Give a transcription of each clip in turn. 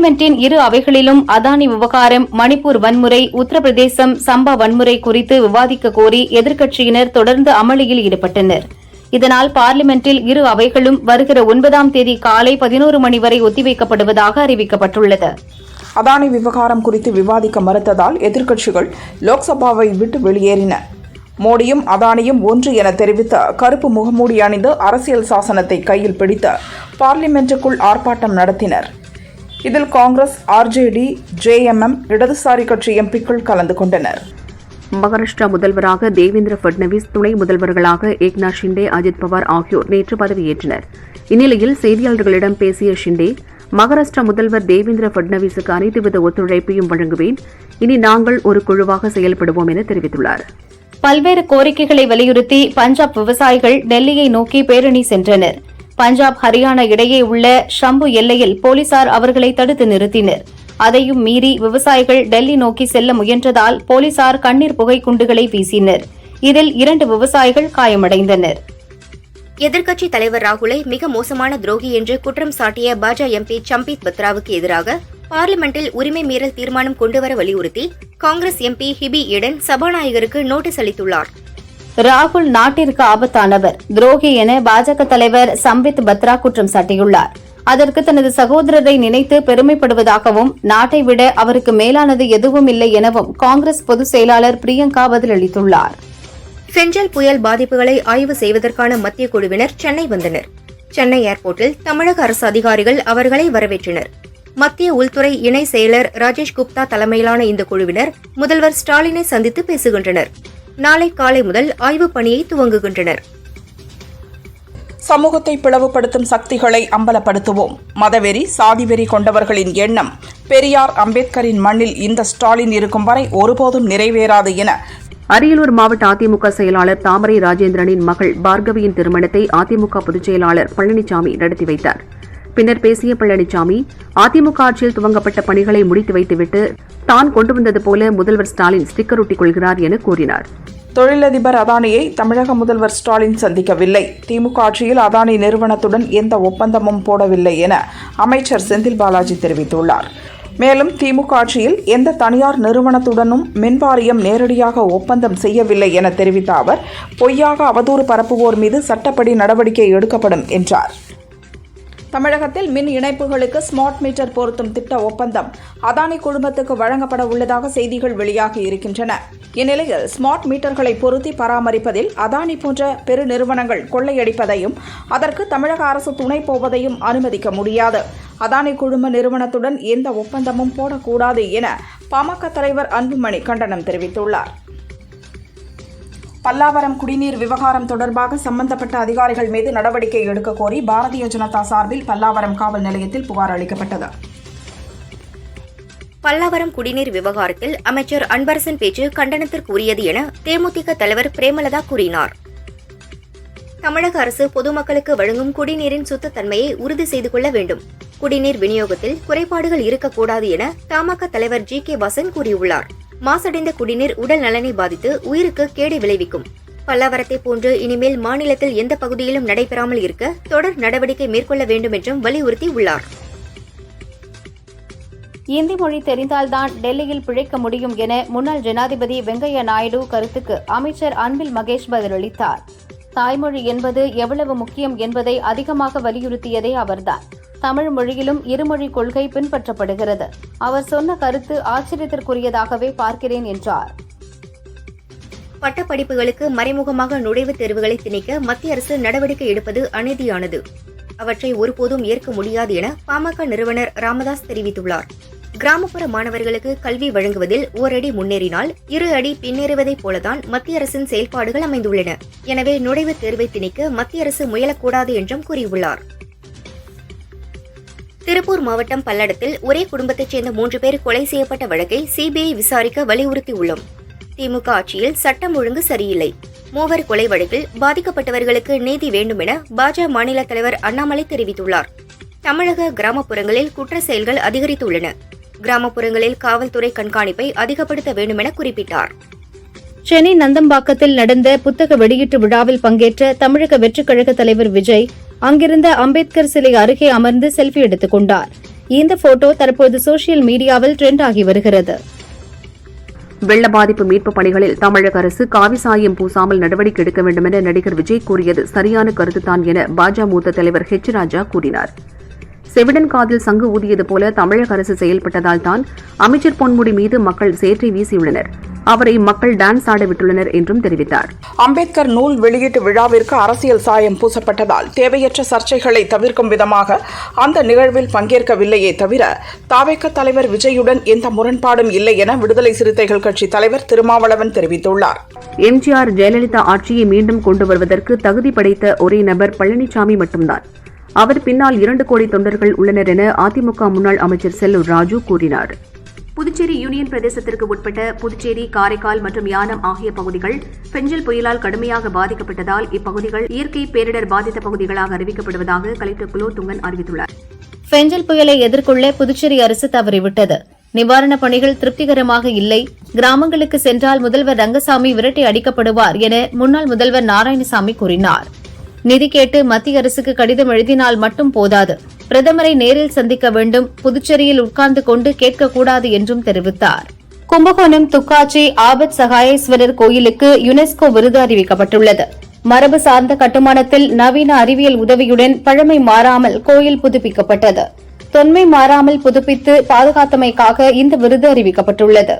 பார்லிமெண்டின் இரு அவைகளிலும் அதானி விவகாரம் மணிப்பூர் வன்முறை உத்தரப்பிரதேசம் சம்பா வன்முறை குறித்து விவாதிக்க கோரி எதிர்க்கட்சியினர் தொடர்ந்து அமளியில் ஈடுபட்டனர். இதனால் பார்லிமெண்டில் இரு அவைகளும் வருகிற ஒன்பதாம் தேதி காலை பதினோரு மணி வரை ஒத்திவைக்கப்படுவதாக அறிவிக்கப்பட்டுள்ளது. அதானி விவகாரம் குறித்து விவாதிக்க மறுத்ததால் எதிர்க்கட்சிகள் லோக்சபாவை விட்டு வெளியேறின. மோடியும் அதானியும் ஒன்று என தெரிவித்த கருப்பு முகமூடி அணிந்து அரசியல் சாசனத்தை கையில் பிடித்து பார்லிமெண்ட்டுக்குள் ஆர்ப்பாட்டம் நடத்தினர். இதில் காங்கிரஸ் ஆர்ஜேடி ஜேஎம்எம் இடதுசாரி கட்சி எம்பிக்கள் கலந்து கொண்டனர். மகாராஷ்டிரா முதல்வராக தேவேந்திர பட்னவிஸ் துணை முதல்வர்களாக ஏக்நாத் ஷிண்டே அஜித் பவார் ஆகியோர் நேற்று பதவியேற்றனர். இந்நிலையில் செய்தியாளர்களிடம் பேசிய ஷிண்டே மகாராஷ்டிரா முதல்வர் தேவேந்திர பட்னவிஸுக்கு அனைத்துவித ஒத்துழைப்பையும் வழங்குவேன். இனி நாங்கள் ஒரு குழுவாக செயல்படுவோம் என தெரிவித்துள்ளார். பல்வேறு கோரிக்கைகளை வலியுறுத்தி பஞ்சாப் விவசாயிகள் டெல்லியை நோக்கி பேரணி சென்றனர். பஞ்சாப் ஹரியானா இடையே உள்ள ஷம்பு எல்லையில் போலீசார் அவர்களை தடுத்து நிறுத்தினர். அதையும் மீறி விவசாயிகள் டெல்லி நோக்கி செல்ல முயன்றதால் போலீசார் கண்ணீர் புகை குண்டுகளை வீசினர். இதில் இரண்டு விவசாயிகள் காயமடைந்தனர். எதிர்க்கட்சி தலைவர் ராகுலை மிக மோசமான துரோகி என்று குற்றம் சாட்டிய பாஜ எம்பி சம்பித் பத்ராவுக்கு எதிராக பார்லிமெண்டில் உரிமை மீறல் தீர்மானம் கொண்டுவர வலியுறுத்தி காங்கிரஸ் எம்பி ஹிபி இடன் சபாநாயகருக்கு நோட்டீஸ் அளித்துள்ளார். ராகுல் நாட்டிற்கு ஆபத்தானவர். துரோகி என பாஜக தலைவர் சம்பித் பத்ரா குற்றம் சாட்டியுள்ளார். அதற்கு தனது சகோதரரை நினைத்து பெருமைப்படுவதாகவும் நாட்டை விட அவருக்கு மேலானது எதுவும் இல்லை எனவும் காங்கிரஸ் பொதுச் செயலாளர் பிரியங்கா பதிலளித்துள்ளார். செஞ்சல் புயல் பாதிப்புகளை ஆய்வு செய்வதற்கான மத்திய குழுவினர் சென்னை வந்தனர். சென்னை ஏர்போர்ட்டில் தமிழக அரசு அதிகாரிகள் அவர்களை வரவேற்றனர். மத்திய உள்துறை இணை செயலர் ராஜேஷ் குப்தா தலைமையிலான இந்த குழுவினர் முதல்வர் ஸ்டாலினை சந்தித்து பேசுகின்றனர். நாளை காலை முதல் ஆய்வுப் பணியை துவங்குகின்றனர். சமூகத்தை பிளவுபடுத்தும் சக்திகளை அம்பலப்படுத்துவோம். மதவெறி சாதிவெறி கொண்டவர்களின் எண்ணம் பெரியார் அம்பேத்கரின் மண்ணில் இந்த ஸ்டாலின் இருக்கும் வரை ஒருபோதும் நிறைவேறாது என அரியலூர் மாவட்ட அதிமுக செயலாளர் தாமரை ராஜேந்திரனின் மகள் பார்கவியின் திருமணத்தை அதிமுக பொதுச் செயலாளர் பழனிசாமி நடத்தி வைத்தார். பின்னர் பேசிய பழனிசாமி அதிமுக ஆட்சியில் துவங்கப்பட்ட பணிகளை முடித்து வைத்துவிட்டு தான் கொண்டு வந்தது போல முதல்வர் ஸ்டாலின் ஸ்டிக்கர் ஒட்டிக் கொள்கிறார் என கூறினார். தொழிலதிபர் அதானியை தமிழக முதல்வர் ஸ்டாலின் சந்திக்கவில்லை. திமுக ஆட்சியில் அதானி நிறுவனத்துடன் எந்த ஒப்பந்தமும் போடவில்லை என அமைச்சர் செந்தில் பாலாஜி தெரிவித்துள்ளார். மேலும் திமுக ஆட்சியில் எந்த தனியார் நிறுவனத்துடனும் மின்வாரியம் நேரடியாக ஒப்பந்தம் செய்யவில்லை என தெரிவித்த அவர் பொய்யாக அவதூறு பரப்புவோர் மீது சட்டப்படி நடவடிக்கை எடுக்கப்படும் என்றார். தமிழகத்தில் மின் இணைப்புகளுக்கு ஸ்மார்ட் மீட்டர் பொருத்தும் திட்ட ஒப்பந்தம் அதானி குழுமத்துக்கு வழங்கப்பட உள்ளதாக செய்திகள் வெளியாகி இருக்கின்றன. இந்நிலையில் ஸ்மார்ட் மீட்டர்களை பொருத்தி பராமரிப்பதில் அதானி போன்ற பெருநிறுவனங்கள் கொள்ளையடிப்பதையும் அதற்கு தமிழக அரசு துணை போவதையும் அனுமதிக்க முடியாது. அதானி குழும நிறுவனத்துடன் எந்த ஒப்பந்தமும் போடக்கூடாது என பாமக தலைவர் அன்புமணி கண்டனம் தெரிவித்துள்ளார். பல்லாவரம் குடிநீர் விவகாரம் தொடர்பாக சம்பந்தப்பட்ட அதிகாரிகள் மீது நடவடிக்கை எடுக்க கோரி பாரதிய ஜனதா சார்பில் பல்லாவரம் காவல் நிலையத்தில் புகார் அளிக்கப்பட்டது. பல்லாவரம் குடிநீர் விவகாரத்தில் அமைச்சர் அன்பரசன் பேச்சு கண்டனத்திற்குரியது என தேமுதிக தலைவர் பிரேமலதா கூறினார். தமிழக அரசு பொதுமக்களுக்கு வழங்கும் குடிநீரின் சுத்தத்தன்மையை உறுதி செய்து கொள்ள வேண்டும். குடிநீர் விநியோகத்தில் குறைபாடுகள் இருக்கக்கூடாது என தமாக தலைவர் ஜி கே வாசன் கூறியுள்ளார். மாசடைந்த குடிநீர் உடல் நலனை பாதித்து உயிருக்கு கேடு விளைவிக்கும். பல்லாவரத்தை போன்று இனிமேல் மாநிலத்தில் எந்த பகுதியிலும் நடைபெறாமல் இருக்க தொடர் நடவடிக்கை மேற்கொள்ள வேண்டும் என்றும் வலியுறுத்தி உள்ளார். இந்தி மொழி தெரிந்தால்தான் டெல்லியில் பிழைக்க முடியும் என முன்னாள் ஜனாதிபதி வெங்கையா நாயுடு கருத்துக்கு அமைச்சர் அன்பில் மகேஷ் பதிலளித்தார். தாய்மொழி என்பது எவ்வளவு முக்கியம் என்பதை அதிகமாக வலியுறுத்தியதே அவர்தான். தமிழ் மொழியிலும் இருமொழி கொள்கை பின்பற்றப்படுகிறது. அவர் சொன்ன கருத்து ஆச்சரியத்திற்குரியதாகவே பார்க்கிறேன் என்றார். பட்டப்படிப்புகளுக்கு மறைமுகமாக நுழைவுத் தேர்வுகளை திணிக்க மத்திய அரசு நடவடிக்கை எடுப்பது அநீதியானது. அவற்றை ஒருபோதும் ஏற்க முடியாது என பாமக நிறுவனர் ராமதாஸ் தெரிவித்துள்ளார். கிராமப்புற மாணவர்களுக்கு கல்வி வழங்குவதில் ஓரடி முன்னேறினால் இரு அடி பின்னேறுவதைப் போலதான் மத்திய அரசின் செயல்பாடுகள் அமைந்துள்ளன. எனவே நுழைவுத் தேர்வை திணிக்க மத்திய அரசு முயலக்கூடாது என்றும் கூறியுள்ளார். திருப்பூர் மாவட்டம் பல்லடத்தில் ஒரே குடும்பத்தைச் சேர்ந்த மூன்று பேர் கொலை செய்யப்பட்ட வழக்கை சிபிஐ விசாரிக்க வலியுறுத்தியுள்ளோம். திமுக ஆட்சியில் சட்டம் ஒழுங்கு சரியில்லை. மூவர் கொலை வழக்கில் பாதிக்கப்பட்டவர்களுக்கு நீதி வேண்டும் என பாஜக மாநில தலைவர் அண்ணாமலை தெரிவித்துள்ளார். தமிழக கிராமப்புறங்களில் குற்ற செயல்கள் அதிகரித்துள்ளன. கிராமப்புறங்களில் காவல்துறை கண்காணிப்பை அதிகப்படுத்த வேண்டும் என குறிப்பிட்டார். சென்னை நந்தம்பாக்கத்தில் நடந்த புத்தக வெளியீட்டு விழாவில் பங்கேற்ற தமிழக வெற்றிக்கழக தலைவர் விஜய் அங்கிருந்த அம்பேத்கர் சிலை அருகே அமர்ந்து செல்ஃபி எடுத்துக் கொண்டார். இந்த போட்டோ தற்போது சோசியல் மீடியாவில் ட்ரெண்ட் ஆகி வருகிறது. வெள்ள பாதிப்பு மீட்பு பணிகளில் தமிழக அரசு காவி சாயம் பூசாமல் நடவடிக்கை எடுக்க வேண்டும் என நடிகர் விஜய் கூறியது சரியான கருத்துதான் என பாஜக மூத்த தலைவர் ஹெச் ராஜா கூறினார். செவிடன் காதில் சங்கு ஊதியது போல தமிழக அரசு செயல்பட்டதால் தான் அமைச்சர் பொன்முடி மீது மக்கள் சேற்றை வீசியுள்ளனர். அவரை மக்கள் டான்ஸ் ஆட விட்டுள்ளனர் என்றும் தெரிவித்தார். அம்பேத்கர் நூல் வெளியீட்டு விழாவிற்கு அரசியல் சாயம் பூசப்பட்டதால் தேவையற்ற சர்ச்சைகளை தவிர்க்கும் விதமாக அந்த நிகழ்வில் பங்கேற்கவில்லையே தவிர தாவேக்க தலைவர் விஜயுடன் எந்த முரண்பாடும் இல்லை என விடுதலை சிறுத்தைகள் கட்சி தலைவர் திருமாவளவன் தெரிவித்துள்ளார். எம்ஜிஆர் ஜெயலலிதா ஆட்சியை மீண்டும் கொண்டு வருவதற்கு தகுதி படைத்த ஒரே நபர் பழனிசாமி மட்டும்தான். அவர் பின்னால் இரண்டு கோடி தொண்டர்கள் உள்ளனர் என அதிமுக முன்னாள் அமைச்சர் செல்லூர் ராஜு கூறினார். புதுச்சேரி யூனியன் பிரதேசத்திற்கு உட்பட்ட புதுச்சேரி காரைக்கால் மற்றும் யானம் ஆகிய பகுதிகள் பெஞ்சல் புயலால் கடுமையாக பாதிக்கப்பட்டதால் இப்பகுதிகள் இயற்கை பேரிடர் பாதித்த பகுதிகளாக அறிவிக்கப்படுவதாக கலெக்டர் குலோத்துங்கன் அறிவித்துள்ளார். பெஞ்சல் புயலை எதிர்கொள்ள புதுச்சேரி அரசு தவறிவிட்டது. நிவாரணப் பணிகள் திருப்திகரமாக இல்லை. கிராமங்களுக்கு சென்றால் முதல்வர் ரங்கசாமி விரட்டி அடிக்கப்படுவார் என முன்னாள் முதல்வர் நாராயணசாமி கூறினார். நிதி கேட்டு மத்திய அரசுக்கு கடிதம் எழுதினால் மட்டும் போதாது. பிரதமரை நேரில் சந்திக்க வேண்டும் புதுச்சேரியில் உட்கார்ந்து கொண்டு கேட்கக்கூடாது என்றும் தெரிவித்தார். கும்பகோணம் துக்காச்சி ஆபத் சகாயேஸ்வரர் கோயிலுக்கு யுனெஸ்கோ விருது அறிவிக்கப்பட்டுள்ளது. மரபு சார்ந்த கட்டுமானத்தில் நவீன அறிவியல் உதவியுடன் பழமை மாறாமல் கோயில் புதுப்பிக்கப்பட்டது. தொன்மை மாறாமல் புதுப்பித்து பாதுகாத்தமைக்காக இந்த விருது அறிவிக்கப்பட்டுள்ளது.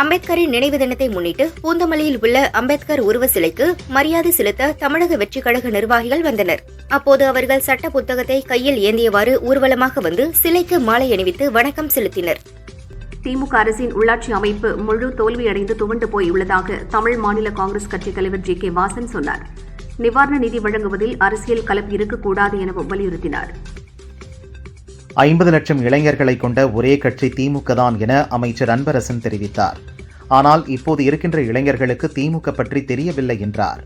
அம்பேத்கரின் நினைவு தினத்தை முன்னிட்டு பூந்தமல்லியில் உள்ள அம்பேத்கர் உருவ சிலைக்கு மரியாதை செலுத்த தமிழக வெற்றி கழக நிர்வாகிகள் வந்தனர். அப்போது அவர்கள் சட்ட புத்தகத்தை கையில் ஏந்தியவாறு ஊர்வலமாக வந்து சிலைக்கு மாலை அணிவித்து வணக்கம் செலுத்தினர். திமுக அரசின் உள்ளாட்சி அமைப்பு முழு தோல்வியடைந்து துவண்டு போயுள்ளதாக தமிழ் மாநில காங்கிரஸ் கட்சித் தலைவர் ஜி கே வாசன் சொன்னார். நிவாரண நிதி வழங்குவதில் அரசியல் கலப்பு இருக்கக்கூடாது எனவும் வலியுறுத்தினார். ஐம்பது லட்சம் இளைஞர்களை கொண்ட ஒரே கட்சி திமுக தான் என அமைச்சர் அன்பரசன் தெரிவித்தார். ஆனால் இப்போது இருக்கின்ற இளைஞர்களுக்கு திமுக பற்றி தெரியவில்லை என்றார்.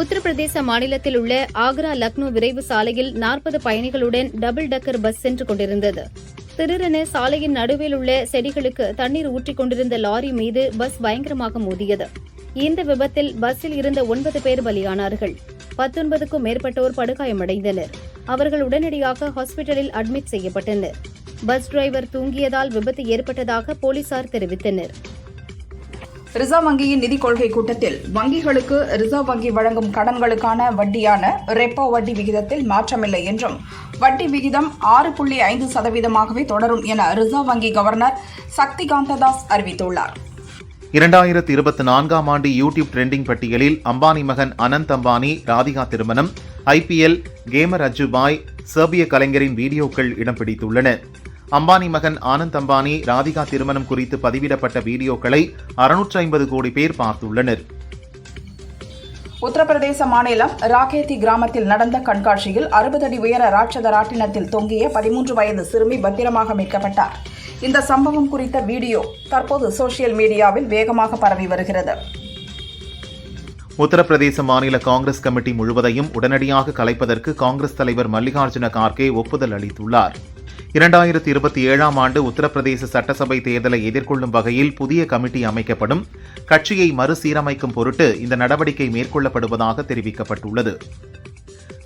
உத்தரப்பிரதேச மாநிலத்தில் உள்ள ஆக்ரா லக்னோ விரைவு சாலையில் நாற்பது பயணிகளுடன் டபுள் டக்கர் பஸ் சென்று கொண்டிருந்தது. திடீரென சாலையின் நடுவில் உள்ள செடிகளுக்கு தண்ணீர் ஊற்றிக் கொண்டிருந்த லாரி மீது பஸ் பயங்கரமாக மோதியது. இந்த விபத்தில் பஸ்ஸில் இருந்த ஒன்பது பேர் பலியானார்கள். பத்தொன்பதுக்கும் மேற்பட்டோர் படுகாயமடைந்தனர். அவர்கள் உடனடியாக ஹாஸ்பிட்டலில் அட்மிட் செய்யப்பட்டனர். பஸ் டிரைவர் தூங்கியதால் விபத்து ஏற்பட்டதாக போலீசார் தெரிவித்தனர். ரிசர்வ் வங்கியின் நிதிக் கொள்கை கூட்டத்தில் வங்கிகளுக்கு ரிசர்வ் வங்கி வழங்கும் கடன்களுக்கான வட்டியான ரெப்போ வட்டி விகிதத்தில் மாற்றமில்லை என்றும் வட்டி விகிதம் ஆறு புள்ளி ஐந்து சதவீதமாகவே தொடரும் என ரிசர்வ் வங்கி கவர்னர் சக்திகாந்த தாஸ் அறிவித்துள்ளார். இரண்டாயிரத்தி இருபத்தி நான்காம் ஆண்டு யூடியூப் ட்ரெண்டிங் பட்டியலில் அம்பானி மகன் அனந்த் அம்பானி ராதிகா திருமணம் ஐபிஎல் கேமர் அஜுபாய் செர்பிய கலைஞரின் வீடியோக்கள் இடம் பிடித்துள்ளன. அம்பானி மகன் ஆனந்த் அம்பானி ராதிகா திருமணம் குறித்து பதிவிடப்பட்ட வீடியோக்களை அறுநூற்றி ஐம்பது கோடி பேர் பார்த்துள்ளனர். உத்தரப்பிரதேச மாநிலம் ராகேத்தி கிராமத்தில் நடந்த கண்காட்சியில் அறுபது அடி உயர ராட்சத ராட்டினத்தில் தொங்கிய பதிமூன்று வயது சிறுமி பத்திரமாக மீட்கப்பட்டார். இந்த சம்பவம் குறித்த வீடியோ தற்போது சோசியல் மீடியாவில் வேகமாக பரவி வருகிறது. உத்தரப்பிரதேச மாநில காங்கிரஸ் கமிட்டி முழுவதையும் உடனடியாக கலைப்பதற்கு காங்கிரஸ் தலைவர் மல்லிகார்ஜுன கார்கே ஒப்புதல் அளித்துள்ளார். இரண்டாயிரத்தி இருபத்தி ஏழாம் ஆண்டு உத்தரப்பிரதேச சட்டசபை தேர்தலை எதிர்கொள்ளும் வகையில் புதிய கமிட்டி அமைக்கப்படும். கட்சியை மறுசீரமைக்கும் பொருட்டு இந்த நடவடிக்கை மேற்கொள்ளப்படுவதாக தெரிவிக்கப்பட்டுள்ளது.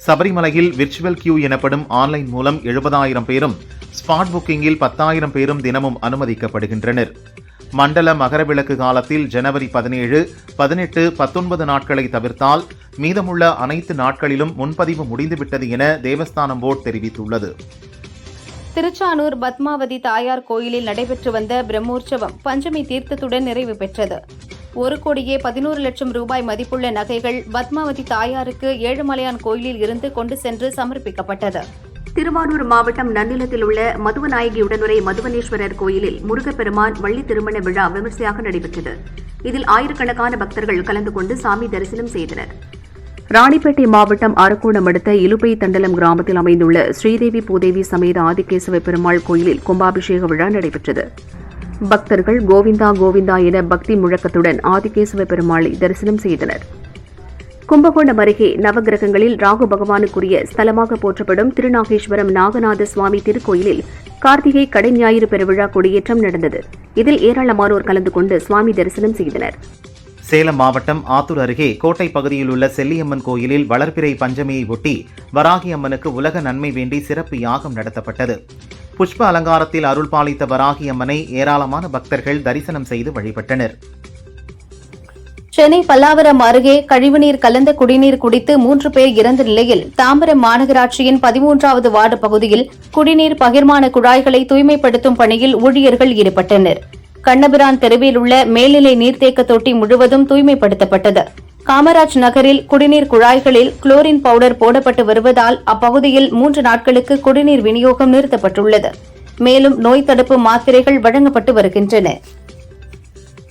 சபரிமலையில் விர்ச்சுவல் கியூ எனப்படும் ஆன்லைன் மூலம் எழுபதாயிரம் பேரும் ஸ்பாட் புக்கிங்கில் பத்தாயிரம் பேரும் தினமும் அனுமதிக்கப்படுகின்றனர். மண்டல மகரவிளக்கு காலத்தில் ஜனவரி பதினேழு பதினெட்டு பத்தொன்பது நாட்களை தவிர்த்தால் மீதமுள்ள அனைத்து நாட்களிலும் முன்பதிவு முடிந்துவிட்டது என தேவஸ்தானம் போர்டு தெரிவித்துள்ளது. திருச்சானூர் பத்மாவதி தாயார் கோயிலில் நடைபெற்று வந்த பிரம்மோற்சவம் பஞ்சமி தீர்த்தத்துடன் நிறைவு பெற்றது. ஒரு கோடியே பதினோரு லட்சம் ரூபாய் மதிப்புள்ள நகைகள் பத்மாவதி தாயாருக்கு ஏழுமலையான் கோயிலில் இருந்து கொண்டு சென்று சமர்ப்பிக்கப்பட்டது. திருவாரூர் மாவட்டம் நன்னிலத்தில் உள்ள மதுவநாயகி உடனுரை மதுவனேஸ்வரர் கோயிலில் முருகப்பெருமான் வள்ளி திருமண விழா விமர்சையாக நடைபெற்றது. இதில் ஆயிரக்கணக்கான பக்தர்கள் கலந்து கொண்டு சாமி தரிசனம் செய்தனர். ராணிப்பேட்டை மாவட்டம் அரக்கோணம் அடுத்த இலுப்பை தண்டலம் கிராமத்தில் அமைந்துள்ள ஸ்ரீதேவி பூதேவி சமேத ஆதிகேசவ பெருமாள் கோயிலில் கும்பாபிஷேக விழா நடைபெற்றது. பக்தர்கள் கோவிந்தா கோவிந்தா என பக்தி முழக்கத்துடன் ஆதிகேசவ பெருமாளை தரிசனம் செய்தனர். கும்பகோணம் அருகே நவகிரகங்களில் ராகு பகவானுக்குரிய ஸ்தலமாக போற்றப்படும் திருநாகேஸ்வரம் நாகநாத சுவாமி திருக்கோயிலில் கார்த்திகை கடை ஞாயிறு பெருவிழா கொடியேற்றம் நடந்தது. இதில் ஏராளமானோர் கலந்து கொண்டு சுவாமி தரிசனம் செய்தனர். சேலம் மாவட்டம் ஆத்தூர் அருகே கோட்டை பகுதியில் உள்ள செல்லியம்மன் கோயிலில் வளர்பிறை பஞ்சமியை ஒட்டி வராகி அம்மனுக்கு உலக நன்மை வேண்டி சிறப்பு யாகம் நடத்தப்பட்டது. புஷ்ப அலங்காரத்தில் அருள் பாலித்த வராகி அம்மனை ஏராளமான பக்தர்கள் தரிசனம் செய்து வழிபட்டனர். சென்னை பல்லாவரம் அருகே கழிவுநீர் கலந்த குடிநீர் குடித்து மூன்று பேர் இறந்த நிலையில் தாம்பரம் மாநகராட்சியின் பதிமூன்றாவது வார்டு பகுதியில் குடிநீர் பகிர்மான குழாய்களை தூய்மைப்படுத்தும் பணியில் ஊழியர்கள் ஈடுபட்டனா் கண்ணபிரான் தெருவில் உள்ள மேல்நிலை நீர்த்தேக்க தொட்டி முழுவதும் தூய்மைப்படுத்தப்பட்டது. காமராஜ் நகரில் குடிநீர் குழாய்களில் குளோரின் பவுடர் போடப்பட்டு வருவதால் அப்பகுதியில் மூன்று நாட்களுக்கு குடிநீர் விநியோகம் நிறுத்தப்பட்டுள்ளது. மேலும் நோய் தடுப்பு மாத்திரைகள் வழங்கப்பட்டு வருகின்றன.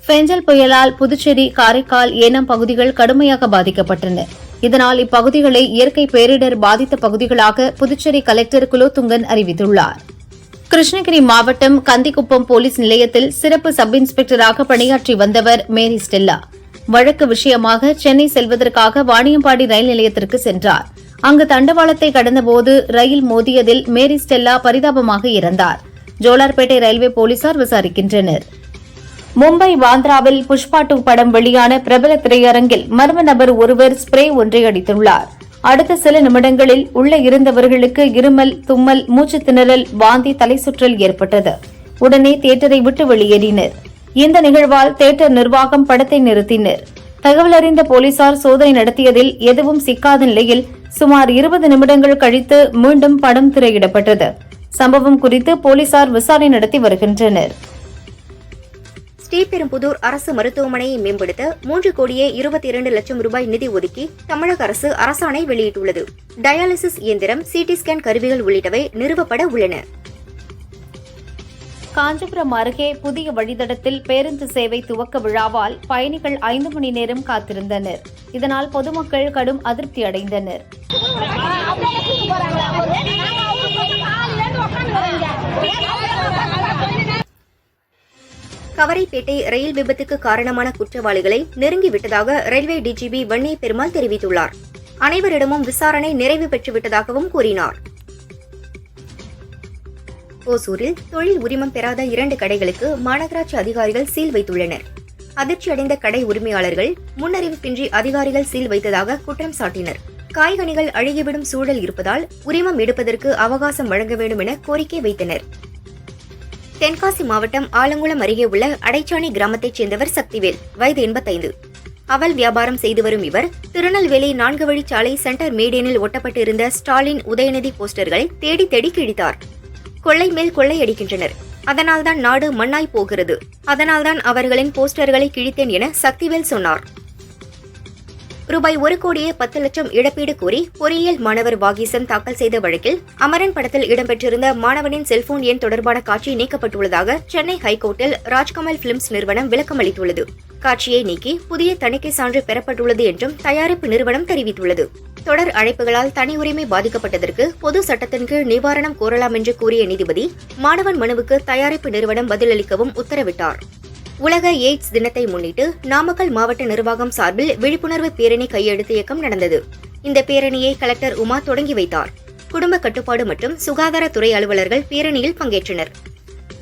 பெஞ்சல் புயலால் புதுச்சேரி காரைக்கால் ஏனம் பகுதிகள் கடுமையாக பாதிக்கப்பட்டன. இதனால் இப்பகுதிகளை இயற்கை பேரிடர் பாதித்த பகுதிகளாக புதுச்சேரி கலெக்டர் குலோத்துங்கன் அறிவித்துள்ளார். கிருஷ்ணகிரி மாவட்டம் கந்திக்குப்பம் போலீஸ் நிலையத்தில் சிறப்பு சப் இன்ஸ்பெக்டராக பணியாற்றி வந்தவர் மேரி ஸ்டெல்லா. வழக்கு விஷயமாக சென்னை செல்வதற்காக வாணியம்பாடி ரயில் நிலையத்திற்கு சென்றார். அங்கு தண்டவாளத்தை கடந்தபோது ரயில் மோதியதில் மேரி ஸ்டெல்லா பரிதாபமாக இறந்தார். ஜோலார்பேட்டை ரயில்வே போலீசார் விசாரிக்கின்றனர். மும்பை பாந்த்ராவில் புஷ்பாட்டு படம் வெளியான பிரபல திரையரங்கில் மர்ம நபர் ஒருவர் ஸ்ப்ரே ஒன்றை அடித்துள்ளாா் அடுத்த சில நிமிடங்களில் உள்ள இருந்தவர்களுக்கு இருமல் தும்மல் மூச்சு திணறல் வாந்தி தலை சுற்றல் ஏற்பட்டது. உடனே தியேட்டரை விட்டு வெளியேறினர். இந்த நிகழ்வால் தியேட்டர் நிர்வாகம் படத்தை நிறுத்தினர். தகவல் அறிந்த போலீசார் சோதனை நடத்தியதில் எதுவும் சிக்காத நிலையில் சுமார் இருபது நிமிடங்கள் கழித்து மீண்டும் படம் திரையிடப்பட்டது. சம்பவம் குறித்து போலீசார் விசாரணை நடத்தி வருகின்றனர். ஸ்ரீபெரும்புதூர் அரசு மருத்துவமனையை மேம்படுத்த மூன்று கோடியே இருபத்தி இரண்டு லட்சம் ரூபாய் நிதி ஒதுக்கி தமிழக அரசு அரசாணை வெளியிட்டுள்ளது டயாலிசிஸ் இயந்திரம் சிடி ஸ்கேன் கருவிகள் உள்ளிட்டவை நிறுவப்பட உள்ளன காஞ்சிபுரம் அருகே புதிய வழித்தடத்தில் பேருந்து சேவை துவக்க விழாவால் பயணிகள் ஐந்து மணி நேரம் காத்திருந்தனர் இதனால் பொதுமக்கள் கடும் அதிருப்தி அடைந்தனர் கவரைப்பேட்டை ரயில் விபத்துக்கு காரணமான குற்றவாளிகளை நெருங்கிவிட்டதாக ரயில்வே டிஜிபி வன்னி பெருமாள் தெரிவித்துள்ளார். அனைவரிடமும் விசாரணை நிறைவு பெற்றுவிட்டதாகவும் கூறினார். ஓசூரில் தொழில் உரிமம் பெறாத இரண்டு கடைகளுக்கு மாநகராட்சி அதிகாரிகள் சீல் வைத்துள்ளனர். அதிர்ச்சியடைந்த கடை உரிமையாளர்கள் முன்னறிவிப்பின்றி அதிகாரிகள் சீல் வைத்ததாக குற்றம் சாட்டினர். காய்கனிகள் அழுகிவிடும் சூழல் இருப்பதால் உரிமம் எடுப்பதற்கு அவகாசம் வழங்க வேண்டும் என கோரிக்கை வைத்தனர். தென்காசி மாவட்டம் ஆலங்குளம் அருகே உள்ள அடைச்சாணி கிராமத்தைச் சேர்ந்தவர் சக்திவேல் வயது எண்பத்தைந்து. அவல் வியாபாரம் செய்து வரும் இவர் திருநெல்வேலி நான்கு வழிச்சாலை சென்டர் மீடியனில் ஒட்டப்பட்டிருந்த ஸ்டாலின் உதயநிதி போஸ்டர்களை தேடி தேடி கிழித்தார். கொள்ளை மேல் கொள்ளையடிக்கின்றனர் அதனால்தான் நாடு மண்ணாய் போகிறது. அதனால்தான் அவர்களின் போஸ்டர்களை கிழித்தேன் என சக்திவேல் சொன்னார். ரூபாய் ஒரு கோடியே பத்து லட்சம் இழப்பீடு கோரி பொறியியல் மாணவர் வாகிசன் தாக்கல் செய்த வழக்கில் அமரன் படத்தில் இடம்பெற்றிருந்த மாணவனின் செல்போன் எண் தொடர்பான காட்சி நீக்கப்பட்டுள்ளதாக சென்னை ஹைகோர்ட்டில் ராஜ்கமல் பிலிம்ஸ் நிறுவனம் விளக்கம் அளித்துள்ளது. காட்சியை நீக்கி புதிய தணிக்கை சான்று பெறப்பட்டுள்ளது என்றும் தயாரிப்பு நிறுவனம் தெரிவித்துள்ளது. தொடர் அழைப்புகளால் தனி உரிமை பாதிக்கப்பட்டதற்கு பொது சட்டத்தின் கீழ் நிவாரணம் கோரலாம் என்று கூறிய நீதிபதி மாணவன் மனுவுக்கு தயாரிப்பு நிறுவனம் பதிலளிக்கவும் உத்தரவிட்டார். உலக எய்ட்ஸ் தினத்தை முன்னிட்டு நாமக்கல் மாவட்ட நிர்வாகம் சார்பில் விழிப்புணர்வு பேரணி கையெழுத்து இயக்கம் நடந்தது. இந்த பேரணியை கலெக்டர் உமா தொடங்கி வைத்தார். குடும்ப கட்டுப்பாடு மற்றும் சுகாதாரத்துறை அலுவலர்கள் பேரணியில் பங்கேற்றனர்.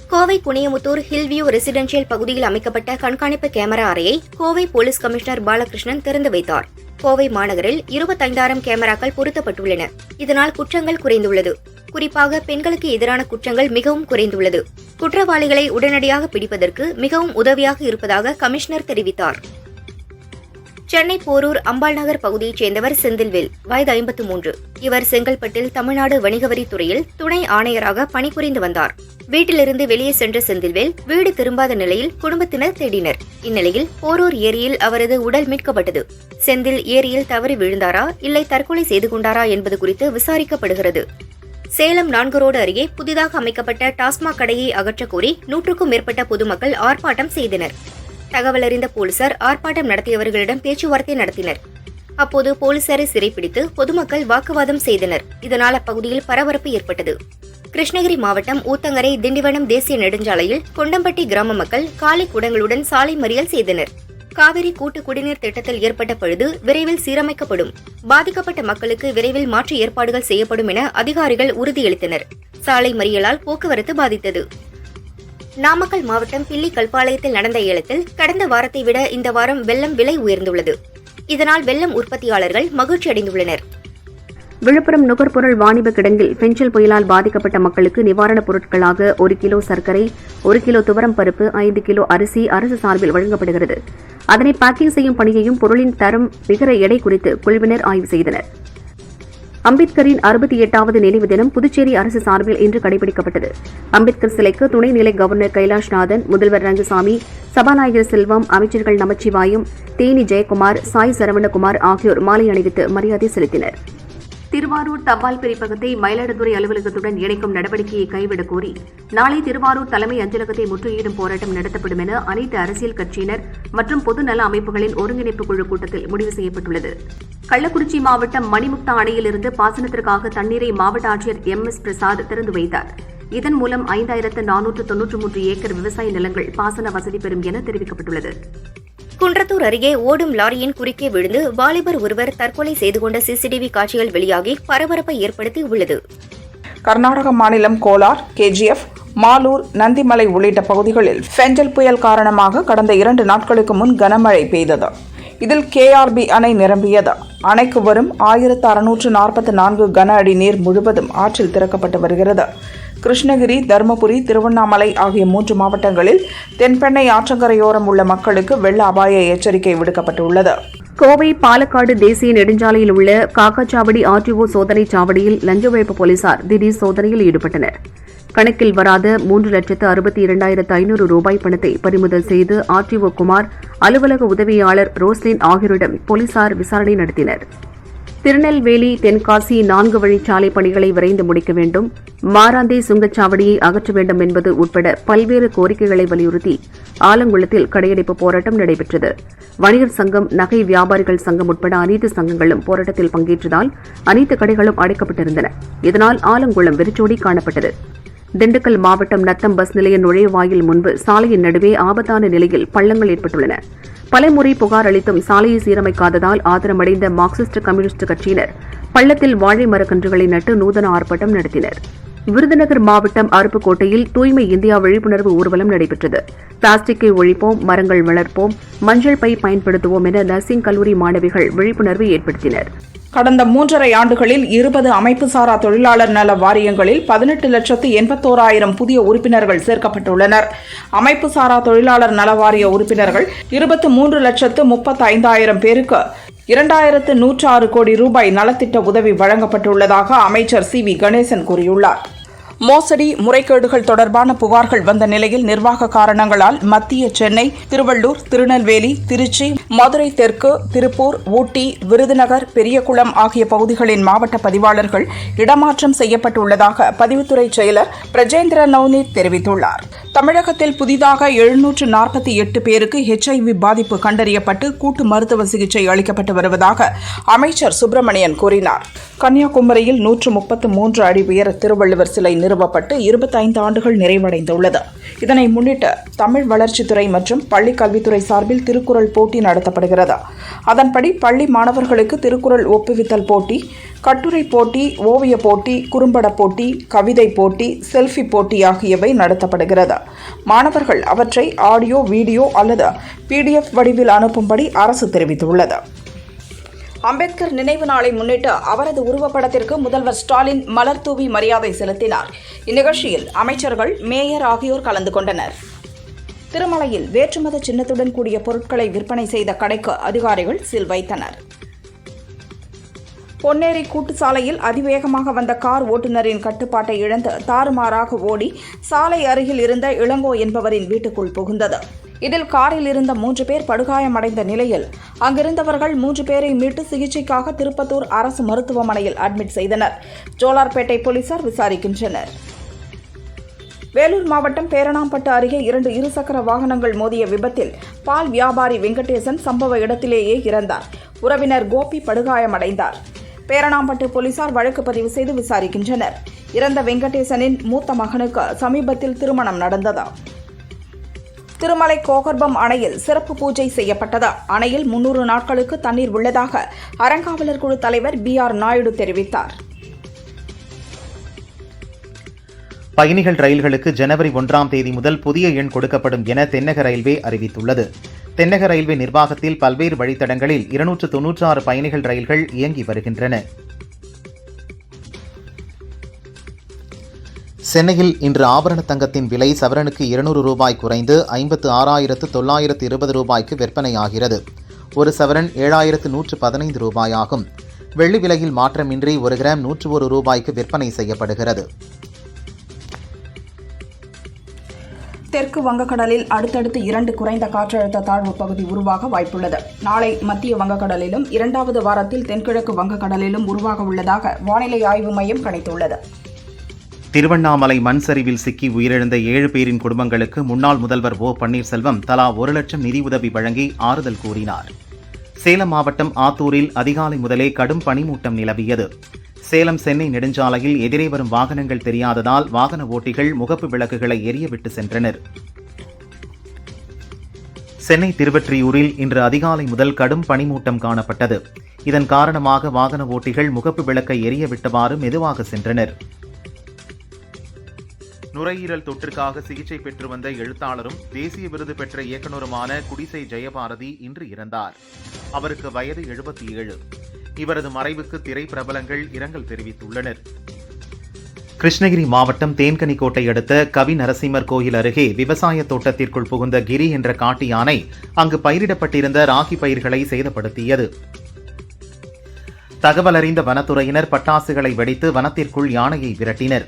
கோவை குனியமுத்தூர் ஹில்வியூ ரெசிடென்ஷியல் பகுதியில் அமைக்கப்பட்ட கண்காணிப்பு கேமரா அறையை கோவை போலீஸ் கமிஷனர் பாலகிருஷ்ணன் திறந்து வைத்தார். கோவை மாநகரில் இருபத்தைந்தாயிரம் கேமராக்கள் பொருத்தப்பட்டுள்ளன. இதனால் குற்றங்கள் குறைந்துள்ளது. குறிப்பாக பெண்களுக்கு எதிரான குற்றங்கள் மிகவும் குறைந்துள்ளது. குற்றவாளிகளை உடனடியாக பிடிப்பதற்கு மிகவும் உதவியாக இருப்பதாக கமிஷனர் தெரிவித்தார். சென்னை போரூர் அம்பாள் நகர் பகுதியைச் சேர்ந்தவர் செந்தில்வேல். வயது ஐம்பத்து மூன்று. இவர் செங்கல்பட்டில் தமிழ்நாடு வணிகவரித்துறையில் துணை ஆணையராக பணிபுரிந்து வந்தார். வீட்டிலிருந்து வெளியே சென்ற செந்தில்வேல் வீடு திரும்பாத நிலையில் குடும்பத்தினர் தேடினர். இந்நிலையில் போரூர் ஏரியில் அவரது உடல் மீட்கப்பட்டது. செந்தில் ஏரியில் தவறி விழுந்தாரா இல்லை தற்கொலை செய்து கொண்டாரா என்பது குறித்து விசாரிக்கப்படுகிறது. சேலம் நான்கு ரோடு அருகே புதிதாக அமைக்கப்பட்ட டாஸ்மாக் கடையை அகற்றக்கோரி நூற்றுக்கும் மேற்பட்ட பொதுமக்கள் ஆர்ப்பாட்டம் செய்தனர். தகவல் அறிந்த போலீசார் ஆர்ப்பாட்டம் நடத்தியவர்களிடம் பேச்சுவார்த்தை நடத்தினர். அப்போது போலீசாரை சிறைப்பிடித்து பொதுமக்கள் வாக்குவாதம் செய்தனர். இதனால் அப்பகுதியில் பரபரப்பு ஏற்பட்டது. கிருஷ்ணகிரி மாவட்டம் ஊத்தங்கரை திண்டிவனம் தேசிய நெடுஞ்சாலையில் கொண்டம்பட்டி கிராம மக்கள் காலை குடங்களுடன் சாலை மறியல் செய்தனர். காவிரி கூட்டு குடிநீர் திட்டத்தில் ஏற்பட்ட பழுது விரைவில் சீரமைக்கப்படும். பாதிக்கப்பட்ட மக்களுக்கு விரைவில் மாற்று ஏற்பாடுகள் செய்யப்படும் என அதிகாரிகள் உறுதியளித்தனர். சாலை மறியலால் போக்குவரத்து பாதித்தது. நாமக்கல் மாவட்டம் பில்லி கல்பாளையத்தில் நடந்த ஏலத்தில் கடந்த வாரத்தை விட இந்த வாரம் வெள்ளம் விலை உயர்ந்துள்ளது. இதனால் வெள்ளம் உற்பத்தியாளர்கள் மகிழ்ச்சி அடைந்துள்ளனர். விழுப்புரம் நுகர்பொருள் வாணிப கிடங்கில் பெஞ்சல் புயலால் பாதிக்கப்பட்ட மக்களுக்கு நிவாரணப் பொருட்களாக ஒரு கிலோ சர்க்கரை ஒரு கிலோ துவரம் பருப்பு ஐந்து கிலோ அரிசி அரசு சார்பில் வழங்கப்படுகிறது. அதனை பேக்கிங் செய்யும் பணியையும் பொருளின் தரம் நிகர எடை குறித்து குழுவினர் ஆய்வு செய்தனர். அம்பேத்கரின் அறுபத்தி எட்டாவது நினைவு தினம் புதுச்சேரி அரசு சார்பில் இன்று கடைபிடிக்கப்பட்டது. அம்பேத்கர் சிலைக்கு துணைநிலை கவர்னர் கைலாஷ்நாதன் முதல்வர் ரங்கசாமி சபாநாயகர் செல்வம் அமைச்சர்கள் நமச்சிவாயம் தேனி ஜெயக்குமார் சாய் சரவணகுமார் ஆகியோர் மாலை அணிவித்து மரியாதை செலுத்தினர். திருவாரூர் தபால் பிரிப்பகத்தை மயிலாடுதுறை அலுவலகத்துடன் இணைக்கும் நடவடிக்கையை கைவிடக் கோரி நாளை திருவாரூர் தலைமை அஞ்சலகத்தை முற்றுகையிடும் போராட்டம் நடத்தப்படும் என அனைத்து அரசியல் கட்சியினர் மற்றும் பொதுநல அமைப்புகளின் ஒருங்கிணைப்பு குழு கூட்டத்தில் முடிவு செய்யப்பட்டுள்ளது. கள்ளக்குறிச்சி மாவட்டம் மணிமுக்தா அணையிலிருந்து பாசனத்திற்காக தண்ணீரை மாவட்ட ஆட்சியர் எம். எஸ். பிரசாத் திறந்து வைத்தார். இதன் மூலம் ஐந்தாயிரத்து நானூற்று தொன்னூற்று மூன்று ஏக்கர் விவசாய நிலங்கள் பாசன வசதி பெறும் என தெரிவிக்கப்பட்டுள்ளது. குன்றத்தூர் அருகே ஓடும் லாரியின் குறுக்கே விழுந்து வாலிபர் ஒருவர் தற்கொலை செய்து கொண்ட சிசிடிவி காட்சிகள் வெளியாகி பரபரப்பை ஏற்படுத்தி உள்ளது கர்நாடக மாநிலம் கோலார் கேஜிஎஃப் மாலூர் நந்திமலை உள்ளிட்ட பகுதிகளில் ஃபெஞ்சல் புயல் காரணமாக கடந்த இரண்டு நாட்களுக்கு முன் கனமழை பெய்தது. இதில் கேஆர்பி அணை நிரம்பியது. அணைக்கு வரும் ஆயிரத்து அறுநூற்று நாற்பத்தி நான்கு கன அடி நீர் முழுவதும் ஆற்றில் திறக்கப்பட்டு வருகிறது. கிருஷ்ணகிரி தருமபுரி திருவண்ணாமலை ஆகிய மூன்று மாவட்டங்களில் தென்பெண்ணை ஆற்றங்கரையோரம் உள்ள மக்களுக்கு வெள்ள அபாய எச்சரிக்கை விடுக்கப்பட்டுள்ளது. கோவை பாலக்காடு தேசிய நெடுஞ்சாலையில் உள்ள காக்காச்சாவடி ஆர்டிஓ சோதனை சாவடியில் லஞ்ச ஒழிப்பு போலீசார் திடீர் சோதனையில் ஈடுபட்டனர். கணக்கில் வராத மூன்று லட்சத்து அறுபத்தி இரண்டாயிரத்து ஐநூறு ரூபாய் பணத்தை பறிமுதல் செய்து ஆர்டிஓ குமார் அலுவலக உதவியாளர் ரோஸ்லின் ஆகியோரிடம் போலீசார் விசாரணை நடத்தினர். திருநெல்வேலி தென்காசி நான்கு வழிச்சாலை பணிகளை விரைந்து முடிக்க வேண்டும். மாராந்தை சுங்கச்சாவடியை அகற்ற வேண்டும் என்பது உட்பட பல்வேறு கோரிக்கைகளை வலியுறுத்தி ஆலங்குளத்தில் கடையடைப்பு போராட்டம் நடைபெற்றது. வணிகர் சங்கம் நகை வியாபாரிகள் சங்கம் உட்பட அனைத்து சங்கங்களும் போராட்டத்தில் பங்கேற்றதால் அனைத்து கடைகளும் அடைக்கப்பட்டிருந்தன. இதனால் ஆலங்குளம் வெறிச்சோடி காணப்பட்டது. திண்டுக்கல் மாவட்டம் நத்தம் பஸ் நிலைய நுழைவாயில் முன்பு சாலையின் நடுவே ஆபத்தான நிலையில் பள்ளங்கள் ஏற்பட்டுள்ளன. பலமுறை புகார் அளித்தும் சாலையை சீரமைக்காததால் ஆத்திரமடைந்த மார்க்சிஸ்ட் கம்யூனிஸ்ட் கட்சியினர் பள்ளத்தில் வாழை மரக்கன்றுகளை நட்டு நூதன ஆர்ப்பாட்டம் நடத்தினர். விருதுநகர் மாவட்டம் அருப்புக்கோட்டையில் தூய்மை இந்தியா விழிப்புணர்வு ஊர்வலம் நடைபெற்றது. பிளாஸ்டிக்கை ஒழிப்போம் மரங்கள் வளர்ப்போம் மஞ்சள் பை பயன்படுத்துவோம் என நர்சிங் கல்லூரி மாணவிகள் விழிப்புணர்வு ஏற்படுத்தினர். கடந்த மூன்றரை ஆண்டுகளில் இருபது அமைப்புசாரா தொழிலாளர் நல வாரியங்களில் பதினெட்டு லட்சத்து எண்பத்தோராயிரம் புதிய உறுப்பினர்கள் சேர்க்கப்பட்டுள்ளனர். அமைப்புசாரா தொழிலாளர் நல வாரிய உறுப்பினர்கள் இருபத்து மூன்று லட்சத்து முப்பத்தி ஐந்தாயிரம் பேருக்கு இரண்டாயிரத்து நூற்றாறு கோடி ரூபாய் நலத்திட்ட உதவி வழங்கப்பட்டுள்ளதாக அமைச்சர் சி வி கணேசன் கூறியுள்ளார். மோசடி முறைகேடுகள் தொடர்பான புகார்கள் வந்த நிலையில் நிர்வாக காரணங்களால் மத்திய சென்னை திருவள்ளூர் திருநெல்வேலி திருச்சி மதுரை தெற்கு திருப்பூர் ஊட்டி விருதுநகர் பெரியகுளம் ஆகிய பகுதிகளின் மாவட்ட பதிவாளர்கள் இடமாற்றம் செய்யப்பட்டுள்ளதாக பதிவுத்துறை செயலர் பிரஜேந்திர நவ்னீத் தெரிவித்துள்ளார். தமிழகத்தில் புதிதாக எழுநூற்று நாற்பத்தி எட்டு பேருக்கு ஹெச்ஐவி பாதிப்பு கண்டறியப்பட்டு கூட்டு மருத்துவ சிகிச்சை அளிக்கப்பட்டு வருவதாக அமைச்சர் சுப்பிரமணியன் கூறினார். கன்னியாகுமரியில் நூற்று முப்பத்து மூன்று அடி உயர திருவள்ளுவர் சிலை நிறுவப்பட்டு இருபத்தைந்து ஆண்டுகள் நிறைவடைந்துள்ளது. இதனை முன்னிட்டு தமிழ் வளர்ச்சித்துறை மற்றும் பள்ளி கல்வித்துறை சார்பில் திருக்குறள் போட்டி நடத்தப்படுகிறது. அதன்படி பள்ளி மாணவர்களுக்கு திருக்குறள் ஒப்புவித்தல் போட்டி கட்டுரை போட்டி ஓவிய போட்டி குறும்பட போட்டி கவிதை போட்டி செல்ஃபி போட்டி ஆகியவை நடத்தப்படுகிறது. மாணவர்கள் அவற்றை ஆடியோ வீடியோ அல்லது பிடிஎஃப் வடிவில் அனுப்பும்படி அரசு தெரிவித்துள்ளது. அம்பேத்கர் நினைவு நாளை முன்னிட்டு அவரது உருவப்படத்திற்கு முதல்வர் ஸ்டாலின் மலர் தூவி மரியாதை செலுத்தினார். இந்நிகழ்ச்சியில் அமைச்சர்கள் மேயர் ஆகியோர் கலந்து கொண்டனர். திருமலையில் வேற்றுமத சின்னத்துடன் கூடிய பொருட்களை விற்பனை செய்த கடைக்கு அதிகாரிகள் சீல் வைத்தனர். பொன்னேரி கூட்டு சாலையில் அதிவேகமாக வந்த கார் ஓட்டுநரின் கட்டுப்பாட்டை இழந்து தாறுமாறாக ஓடி சாலை அருகில் இருந்த இளங்கோ என்பவரின் வீட்டுக்குள் புகுந்தது. இதில் காரில் இருந்த மூன்று பேர் படுகாயமடைந்த நிலையில் அங்கிருந்தவர்கள் மூன்று பேரை மீட்டு சிகிச்சைக்காக திருப்பத்தூர் அரசு மருத்துவமனையில் அட்மிட் செய்தனர். ஜோலார்பேட்டை போலீசார் விசாரிக்கின்றனர். வேலூர் மாவட்டம் பேரணாம்பட்டு அருகே இரண்டு இருசக்கர வாகனங்கள் மோதிய விபத்தில் பால் வியாபாரி வெங்கடேசன் சம்பவ இடத்திலேயே இறந்தார். உறவினர் கோபி படுகாயமடைந்தார். பேரணாம்பட்டு போலீசார் வழக்கு பதிவு செய்து விசாரிக்கின்றனர். இறந்த வெங்கடேசனின் மூத்த மகனுக்கு சமீபத்தில் திருமணம் நடந்ததா. திருமலை கோகர்பம் அணையில் சிறப்பு பூஜை செய்யப்பட்டது. அணையில் முன்னூறு நாட்களுக்கு தண்ணீர் உள்ளதாக அறங்காவலர் குழு தலைவர் பி ஆர் நாயுடு தெரிவித்தார். பயணிகள் ரயில்களுக்கு ஜனவரி ஒன்றாம் தேதி முதல் புதிய எண் கொடுக்கப்படும் என தென்னக ரயில்வே அறிவித்துள்ளது. தென்னக ரயில்வே நிர்வாகத்தில் பல்வேறு வழித்தடங்களில் இருநூற்று தொன்னூற்று ஆறு பயணிகள் ரயில்கள் இயங்கி வருகின்றன. சென்னையில் இன்று ஆபரண தங்கத்தின் விலை சவரனுக்கு இருநூறு ரூபாய் குறைந்து ஐம்பத்து ஆறாயிரத்து தொள்ளாயிரத்து இருபது ரூபாய்க்கு விற்பனையாகிறது. ஒரு சவரன் ஏழாயிரத்து நூற்று பதினைந்து ரூபாயாகும். வெள்ளி விலையில் மாற்றமின்றி ஒரு கிராம் நூற்று ஒரு ரூபாய்க்கு விற்பனை செய்யப்படுகிறது. தெற்கு வங்கக்கடலில் அடுத்தடுத்து இரண்டு குறைந்த காற்றழுத்த தாழ்வு பகுதி உருவாக வாய்ப்புள்ளது. நாளை மத்திய வங்கக்கடலிலும் இரண்டாவது வாரத்தில் தென்கிழக்கு வங்கக்கடலிலும் உருவாக உள்ளதாக வானிலை ஆய்வு மையம் கணித்துள்ளது. திருவண்ணாமலை மண் சரிவில் சிக்கி உயிரிழந்த ஏழு பேரின் குடும்பங்களுக்கு முன்னாள் முதல்வர் ஓ பன்னீர்செல்வம் தலா ஒரு லட்சம் நிதியுதவி வழங்கி ஆறுதல் கூறினார். சேலம் மாவட்டம் ஆத்தூரில் அதிகாலை முதலே கடும் பனிமூட்டம் நிலவியது. சேலம் சென்னை நெடுஞ்சாலையில் எதிரே வரும் வாகனங்கள் தெரியாததால் வாகன ஓட்டிகள் முகப்பு விளக்குகளை எரியவிட்டு சென்றனர். சென்னை திருவெற்றியூரில் இன்று அதிகாலை முதல் கடும் பனிமூட்டம் காணப்பட்டது. இதன் காரணமாக வாகன ஓட்டிகள் முகப்பு விளக்கை எரியவிட்டவாறு மெதுவாக சென்றனர். நுரையீரல் தொற்றுக்காக சிகிச்சை பெற்று வந்த எழுத்தாளரும் தேசிய விருது பெற்ற இயக்குநருமான குடிசை ஜெயபாரதி இன்று இறந்தார். அவருக்கு வயது எழுபத்தி ஏழு. இவரது மறைவுக்கு திரைப்பிரபலங்கள் இரங்கல் தெரிவித்துள்ளனர். கிருஷ்ணகிரி மாவட்டம் தேன்கனிக்கோட்டை அடுத்த கவி நரசிம்மர் கோயில் அருகே விவசாய தோட்டத்திற்குள் புகுந்த கிரி என்ற காட்டு யானை அங்கு பயிரிடப்பட்டிருந்த ராகி பயிர்களை சேதப்படுத்தியது. தகவல் அறிந்த வனத்துறையினர் பட்டாசுகளை வெடித்து வனத்திற்குள் யானையை விரட்டினர்.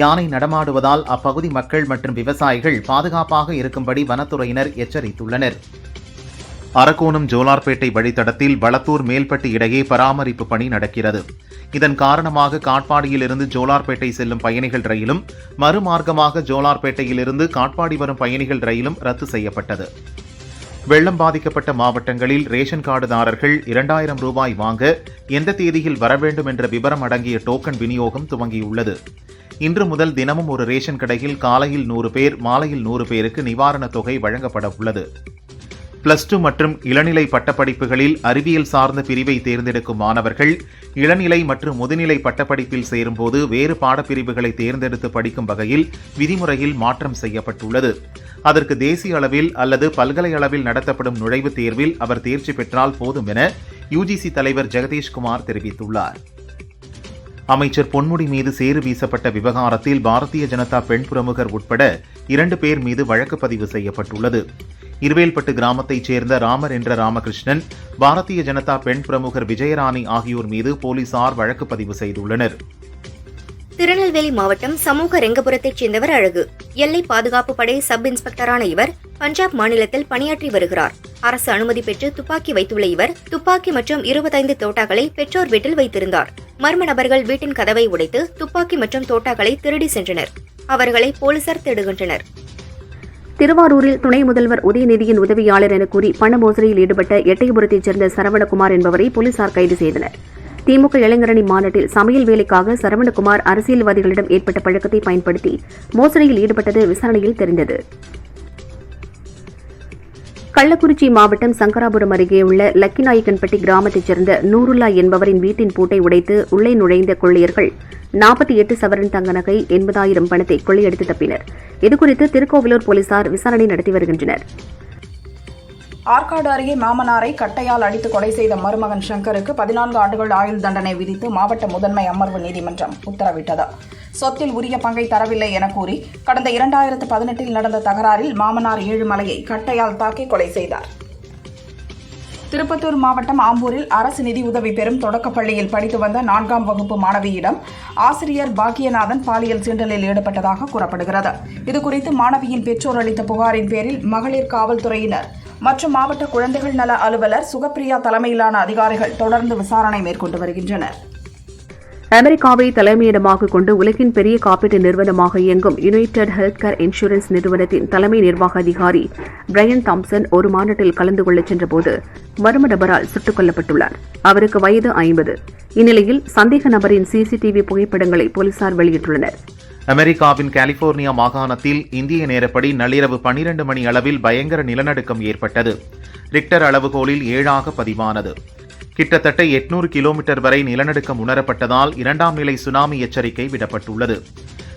யானை நடமாடுவதால் அப்பகுதி மக்கள் மற்றும் விவசாயிகள் பாதுகாப்பாக இருக்கும்படி வனத்துறையினர் எச்சரித்துள்ளனர். அரக்கோணம் ஜோலார்பேட்டை வழித்தடத்தில் வளத்தூர் மேல்பட்டு இடையே பராமரிப்பு பணி நடக்கிறது. இதன் காரணமாக காட்பாடியிலிருந்து ஜோலார்பேட்டை செல்லும் பயணிகள் ரயிலும் மறுமார்க்கமாக ஜோலார்பேட்டையிலிருந்து காட்பாடி வரும் பயணிகள் ரயிலும் ரத்து செய்யப்பட்டது. வெள்ளம் பாதிக்கப்பட்ட மாவட்டங்களில் ரேஷன் கார்டுதாரர்கள் இரண்டாயிரம் ரூபாய் வாங்க எந்த தேதியில் வர வேண்டும் என்ற விவரம் அடங்கிய டோக்கன் விநியோகம் துவங்கியுள்ளது. இன்று முதல் தினமும் ஒரு ரேஷன் கடையில் காலையில் நூறு பேர் மாலையில் நூறு பேருக்கு நிவாரணத் தொகை வழங்கப்பட உள்ளது. பிளஸ் டூ மற்றும் இளநிலை பட்டப்படிப்புகளில் அறிவியல் சார்ந்த பிரிவை தேர்ந்தெடுக்கும் மாணவர்கள் இளநிலை மற்றும் முதுநிலை பட்டப்படிப்பில் சேரும்போது வேறு பாடப்பிரிவுகளை தேர்ந்தெடுத்து படிக்கும் வகையில் விதிமுறையில் மாற்றம் செய்யப்பட்டுள்ளது. அதற்கு தேசிய அளவில் அல்லது பல்கலை அளவில் நடத்தப்படும் நுழைவுத் தேர்வில் அவர் தேர்ச்சி பெற்றால் போதும் என யுஜிசி தலைவர் ஜெகதீஷ்குமார் தெரிவித்துள்ளார். அமைச்சர் பொன்முடி மீது சேறு வீசப்பட்ட விவகாரத்தில் பாரதிய ஜனதா பெண் பிரமுகர் உட்பட இரண்டு பேர் மீது வழக்கு பதிவு செய்யப்பட்டுள்ளது. இருவேல்பட்டு கிராமத்தைச் சேர்ந்த ராமர் என்ற ராமகிருஷ்ணன் பாரதிய ஜனதா பெண் பிரமுகர் விஜயராணி ஆகியோர் மீது போலீசார் வழக்கு பதிவு செய்துள்ளனர். திருநெல்வேலி மாவட்டம் சமூக ரெங்கபுரத்தைச் சேர்ந்தவர் அழகு. எல்லை பாதுகாப்பு படை சப் இன்ஸ்பெக்டரான இவர் பஞ்சாப் மாநிலத்தில் பணியாற்றி வருகிறார். அரசு அனுமதி பெற்று துப்பாக்கி வைத்துள்ள இவர் துப்பாக்கி மற்றும் இருபத்தைந்து தோட்டாக்களை பெற்றோர் வீட்டில் வைத்திருந்தார். மர்ம நபர்கள் வீட்டின் கதவை உடைத்து துப்பாக்கி மற்றும் தோட்டாக்களை திருடி சென்றனர். அவர்களை போலீசார் தேடுகின்றனர். திருவாரூரில் துணை முதல்வர் உதயநிதியின் உதவியாளர் என கூறி பண மோசடியில் ஈடுபட்ட எட்டயபுரத்தைச் சேர்ந்த சரவணகுமார் என்பவரை போலீசார் கைது செய்தனர். திமுக இளைஞரணி மாநாட்டில் சமையல் வேலைக்காக சரவணகுமார் அரசியல்வாதிகளிடம் ஏற்பட்ட பழக்கத்தை பயன்படுத்தி மோசடியில் ஈடுபட்டது விசாரணையில் தெரிந்தது. கள்ளக்குறிச்சி மாவட்டம் சங்கராபுரம் அருகே உள்ள லக்கிநாயக்கன்பட்டி கிராமத்தைச் சேர்ந்த நூருல்லா என்பவரின் வீட்டின் பூட்டை உடைத்து உள்ளே நுழைந்த கொள்ளையர்கள் நாற்பத்தி எட்டு சவரன் தங்க நகை எண்பதாயிரம் பணத்தை கொள்ளையடித்து தப்பினர். இதுகுறித்து திருக்கோவிலூர் போலீசார் விசாரணை நடத்தி வருகின்றனர். ஆற்காடு அருகே மாமனாரை கட்டையால் அடித்து கொலை செய்த மருமகன் சங்கருக்கு பதினான்கு ஆண்டுகள் ஆயுள் தண்டனை விதித்து மாவட்ட முதன்மை அமர்வு நீதிமன்றம் உத்தரவிட்டது. சொத்தில் உரிய பங்கை தரவில்லை என கூறி கடந்த இரண்டாயிரத்து பதினெட்டில் நடந்த தகராறில் மாமனார் ஏழுமலையை கட்டையால் தாக்கி கொலை செய்தார். திருப்பத்தூர் மாவட்டம் ஆம்பூரில் அரசு நிதி உதவி பெறும் தொடக்கப்பள்ளியில் படித்து வந்த நான்காம் வகுப்பு மாணவியிடம் ஆசிரியர் பாக்கியநாதன் பாலியல் சீண்டலில் ஈடுபட்டதாக கூறப்படுகிறது. இதுகுறித்து மாணவியின் பெற்றோர் அளித்த புகாரின் பேரில் மகளிர் காவல்துறையினர் மற்றும் மாவட்ட குழந்தைகள் நல அலுவலர் சுகப்பிரியா தலைமையிலான அதிகாரிகள் தொடர்ந்து விசாரணை மேற்கொண்டு வருகின்றனர். அமெரிக்காவை தலைமையிடமாக கொண்டு உலகின் பெரிய காப்பீட்டு நிறுவனமாக இயங்கும் யுனைடெட் ஹெல்த் கேர் இன்சூரன்ஸ் நிறுவனத்தின் தலைமை நிர்வாக அதிகாரி பிரையன் தாம்சன் ஒரு மாநாட்டில் கலந்து கொள்ளச் சென்றபோது மர்ம நபரால் சுட்டுக் கொல்லப்பட்டுள்ளார். அவருக்கு வயது ஐம்பது. இந்நிலையில் சந்தேக நபரின் சிசிடிவி புகைப்படங்களை போலீசார் வெளியிட்டுள்ளனர். அமெரிக்காவின் கலிபோர்னியா மாகாணத்தில் இந்திய நேரப்படி நள்ளிரவு பனிரண்டு மணி அளவில் பயங்கர நிலநடுக்கம் ஏற்பட்டது. ரிக்டர் அளவுகோலில் ஏழாக பதிவானது. கிட்டத்தட்ட எட்நூறு கிலோமீட்டர் வரை நிலநடுக்கம் உணரப்பட்டதால் இரண்டாம் நிலை சுனாமி எச்சரிக்கை விடப்பட்டுள்ளது.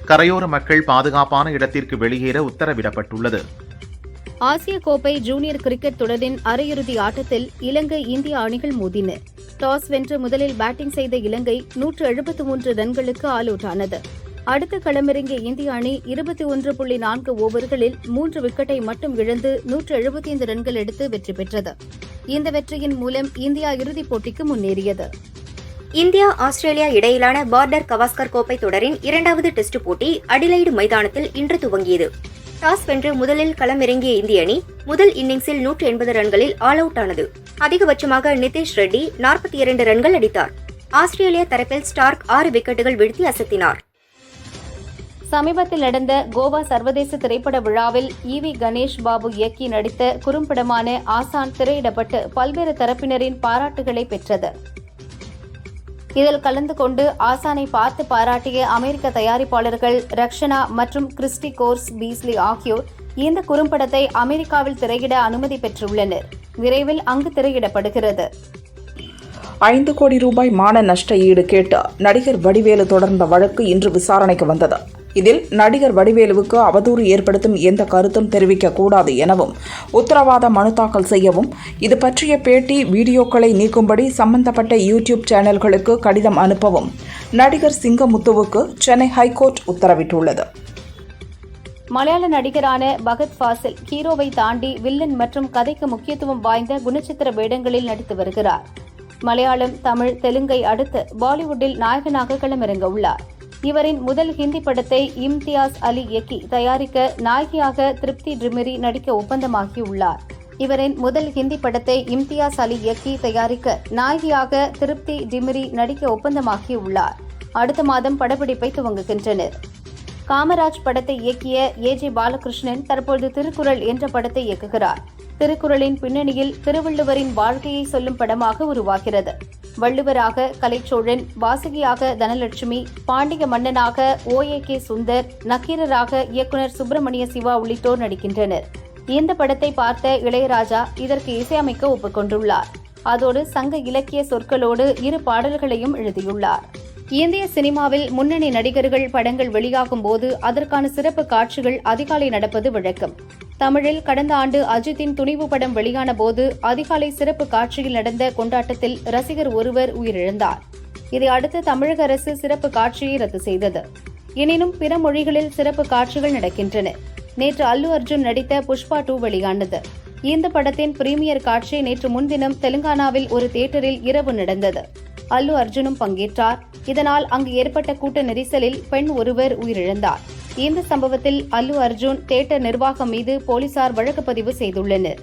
கரையோர மக்கள் பாதுகாப்பான இடத்திற்கு வெளியேற உத்தரவிடப்பட்டுள்ளது. ஆசிய கோப்பை ஜூனியர் கிரிக்கெட் தொடரின் அரையிறுதி ஆட்டத்தில் இலங்கை இந்திய அணிகள் மோதின. டாஸ் வென்று முதலில் பேட்டிங் செய்த இலங்கை நூற்று எழுபத்து மூன்று ரன்களுக்கு ஆல் அவுட் ஆனது அடுத்த களமிறங்கிய இந்திய அணி இருபத்தி ஒன்று புள்ளி நான்கு ஓவர்களில் மூன்று விக்கெட்டை மட்டும் இழந்து நூற்று எழுபத்தி ஐந்து ரன்கள் எடுத்து வெற்றி பெற்றது. இந்த வெற்றியின் மூலம் இந்தியா இறுதிப் போட்டிக்கு முன்னேறியது. இந்தியா ஆஸ்திரேலியா இடையிலான பார்டர் கவாஸ்கர் கோப்பை தொடரின் இரண்டாவது டெஸ்ட் போட்டி அடிலைடு மைதானத்தில் இன்று துவங்கியது. டாஸ் வென்று முதலில் களமிறங்கிய இந்திய அணி முதல் இன்னிங்ஸில் நூற்று எண்பது ரன்களில் ஆல் அவுட் ஆனது. அதிகபட்சமாக நிதிஷ் ரெட்டி நாற்பத்தி இரண்டு ரன்கள் அடித்தார். ஆஸ்திரேலிய தரப்பில் ஸ்டார்க் ஆறு விக்கெட்டுகள் வீழ்த்தி அசத்தினார். சமீபத்தில் நடந்த கோவா சர்வதேச திரைப்பட விழாவில் ஈவி கணேஷ் பாபு இயக்கி நடித்த குறும்படமான ஆசான் திரையிடப்பட்டு பல்வேறு தரப்பினரின் பாராட்டுகளை பெற்றது. இதில் கலந்து கொண்டு ஆசானை பார்த்து பாராட்டிய அமெரிக்க தயாரிப்பாளர்கள் ரக்ஷனா மற்றும் கிறிஸ்டி கோர்ஸ் பீஸ்லி ஆகியோர் இந்த குறும்படத்தை அமெரிக்காவில் திரையிட அனுமதி பெற்றுள்ளனர். விரைவில் அங்கு திரையிடப்படுகிறது. ஐந்து கோடி ரூபாய் மான நஷ்ட ஈடு கேட்டு நடிகர் வடிவேலு தொடர்ந்த வழக்கு இன்று விசாரணைக்கு வந்தது. இதில் நடிகர் வடிவேலுவுக்கு அவதூறு ஏற்படுத்தும் எந்த கருத்தும் தெரிவிக்கக்கூடாது எனவும் உத்தரவாத மனு தாக்கல் செய்யவும் இது பற்றிய பேட்டி வீடியோக்களை நீக்கும்படி சம்பந்தப்பட்ட யூடியூப் சேனல்களுக்கு கடிதம் அனுப்பவும் நடிகர் சிங்கமுத்துவுக்கு சென்னை ஹைகோர்ட் உத்தரவிட்டுள்ளது. மலையாள நடிகரான பகத் ஃபாசில் ஹீரோவை தாண்டி வில்லன் மற்றும் கதைக்கு முக்கியத்துவம் வாய்ந்த குணச்சித்திர வேடங்களில் நடித்து வருகிறார். மலையாளம் தமிழ் தெலுங்கை அடுத்து பாலிவுட்டில் நாயகனாக களமிறங்க உள்ளார். இவரின் முதல் ஹிந்தி படத்தை இம்தியாஸ் அலி இயக்கி தயாரிக்க நாயகியாக திருப்தி டிமிரி நடிக்க ஒப்பந்தமாகியுள்ளார். இவரின் முதல் ஹிந்தி படத்தை இம்தியாஸ் அலி இயக்கி தயாரிக்க நாயகியாக திருப்தி டிமிரி நடிக்க ஒப்பந்தமாகியுள்ளார். அடுத்த மாதம் படப்பிடிப்பை துவங்குகின்றனர். காமராஜ் படத்தை இயக்கிய ஏ ஜே பாலகிருஷ்ணன் தற்போது திருக்குறள் என்ற படத்தை இயக்குகிறார். திருக்குறளின் பின்னணியில் திருவள்ளுவரின் வாழ்க்கையை சொல்லும் படமாக உருவாகிறது. வள்ளுவராக கலைச்சோழன் வாசகியாக தனலட்சுமி பாண்டிய மன்னனாக ஓ ஏ கே சுந்தர் நக்கீரராக இயக்குனர் சுப்பிரமணிய சிவா உள்ளிட்டோர் நடிக்கின்றனர். இந்த படத்தை பார்த்த இளையராஜா இதற்கு இசையமைக்க ஒப்புக்கொண்டுள்ளார். அதோடு சங்க இலக்கிய சொற்களோடு இரு பாடல்களையும் எழுதியுள்ளார். இந்திய சினிமாவில் முன்னணி நடிகர்கள் படங்கள் வெளியாகும் போது அதற்கான சிறப்பு காட்சிகள் அதிகாலை நடப்பது வழக்கம். தமிழில் கடந்த ஆண்டு அஜித்தின் துணிவு படம் வெளியான போது அதிகாலை சிறப்பு காட்சியில் நடந்த கொண்டாட்டத்தில் ரசிகர் ஒருவர் உயிரிழந்தார். இதை அடுத்து தமிழக அரசு சிறப்பு காட்சியை ரத்து செய்தது. எனினும் பிற மொழிகளில் சிறப்பு காட்சிகள் நடக்கின்றன. நேற்று அல்லு அர்ஜுன் நடித்த புஷ்பா டூ வெளியானது. இந்த படத்தின் பிரீமியர் காட்சி நேற்று முன்தினம் தெலுங்கானாவில் ஒரு தியேட்டரில் இரவு நடந்தது. அல்லு அர்ஜுனும் பங்கேற்றார். இதனால் அங்கு ஏற்பட்ட கூட்ட நெரிசலில் பெண் ஒருவர் உயிரிழந்தார். இந்த சம்பவத்தில் அல்லு அர்ஜுன் தியேட்டர் நிர்வாகம் மீது போலீசார் வழக்கு பதிவு செய்துள்ளனர்.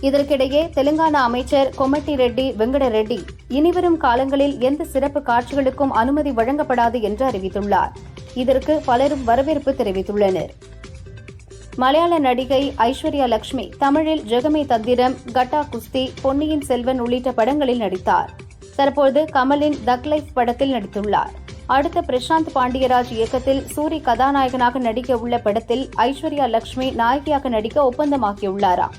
இதற்கிடையே தெலுங்கானா அமைச்சர் கொமட்டி ரெட்டி வெங்கட ரெட்டி இனிவரும் காலங்களில் எந்த சிறப்பு காட்சிகளுக்கும் அனுமதி வழங்கப்படாது என்று அறிவித்துள்ளார். இதற்கு பலரும் வரவேற்பு தெரிவித்துள்ளனர். மலையாள நடிகை ஐஸ்வர்யா லட்சுமி தமிழில் ஜெகமே தந்திரம் கட்டா குஸ்தி பொன்னியின் செல்வன் உள்ளிட்ட படங்களில் நடித்தார். தற்போது கமலின் தக் லைஃப் படத்தில் நடித்துள்ளார். அடுத்த பிரசாந்த் பாண்டியராஜ் இயக்கத்தில் சூரி கதாநாயகனாக நடிக்க உள்ள படத்தில் ஐஸ்வர்யா லட்சுமி நாயகியாக நடிக்க ஒப்பந்தமாகியுள்ளாராம்